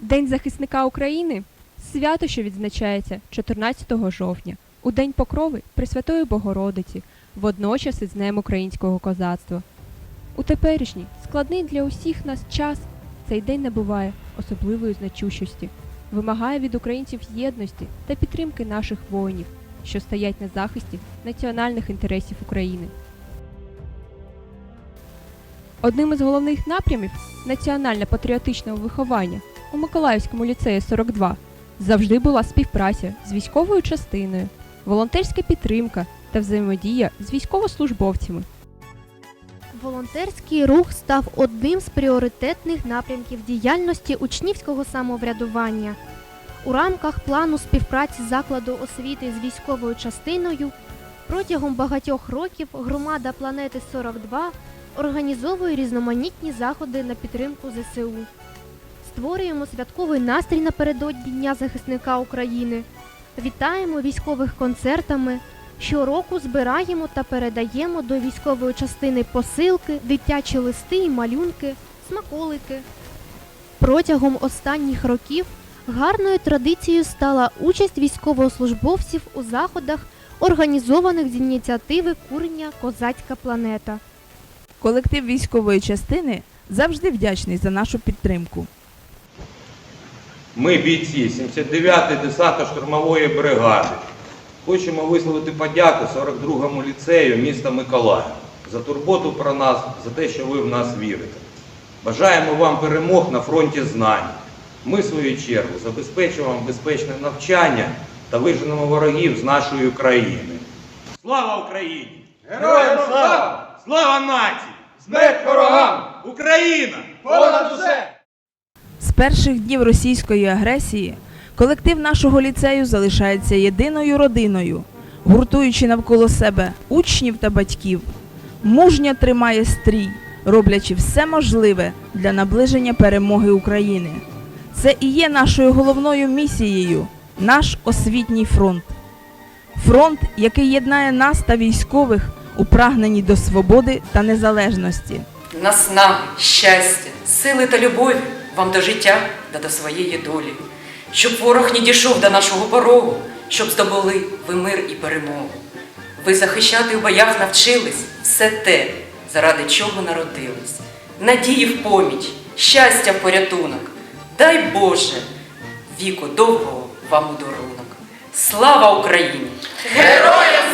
День захисника України свято, що відзначається 14 жовтня, у День Покрови Пресвятої Богородиці, водночас із Днем українського козацтва. У теперішній складний для усіх нас час цей день набуває особливої значущості, вимагає від українців єдності та підтримки наших воїнів, що стоять на захисті національних інтересів України. Одним із головних напрямів національно-патріотичного виховання у Миколаївському ліцеї 42 завжди була співпраця з військовою частиною, волонтерська підтримка та взаємодія з військовослужбовцями. Волонтерський рух став одним з пріоритетних напрямків діяльності учнівського самоврядування. У рамках плану співпраці закладу освіти з військовою частиною протягом багатьох років громада планети 42 організовує різноманітні заходи на підтримку ЗСУ. Створюємо святковий настрій напередодні Дня захисника України. Вітаємо військових концертами, Щороку збираємо та передаємо до військової частини посилки, дитячі листи і малюнки, смаколики. Протягом останніх років гарною традицією стала участь військовослужбовців у заходах, організованих з ініціативи курення Козацька планета. Колектив військової частини завжди вдячний за нашу підтримку. Ми, бійці 79-ї десантно-штурмової бригади, хочемо висловити подяку 42-му ліцею міста Миколаїв за турботу про нас, за те, що ви в нас вірите. Бажаємо вам перемог на фронті знань. Ми, в свою чергу, забезпечуємо вам безпечне навчання та виженемо ворогів з нашої країни. Слава Україні! Героям слава! Слава нації! Смерть ворогам! Україна! Понад усе! Перших днів російської агресії колектив нашого ліцею залишається єдиною родиною, гуртуючи навколо себе учнів та батьків. Мужньо тримає стрій, роблячи все можливе для наближення перемоги України. Це і є нашою головною місією наш освітній фронт. Фронт, який єднає нас та військових у прагненні до свободи та незалежності. Наснаги, щастя, сили та любові вам до життя та до своєї долі, щоб ворог не дійшов до нашого порогу, щоб здобули ви мир і перемогу. Ви захищати в боях навчились все те, заради чого народились. Надії в поміч, щастя в порятунок. Дай Боже, віку довгого вам у дарунок. Слава Україні! Героям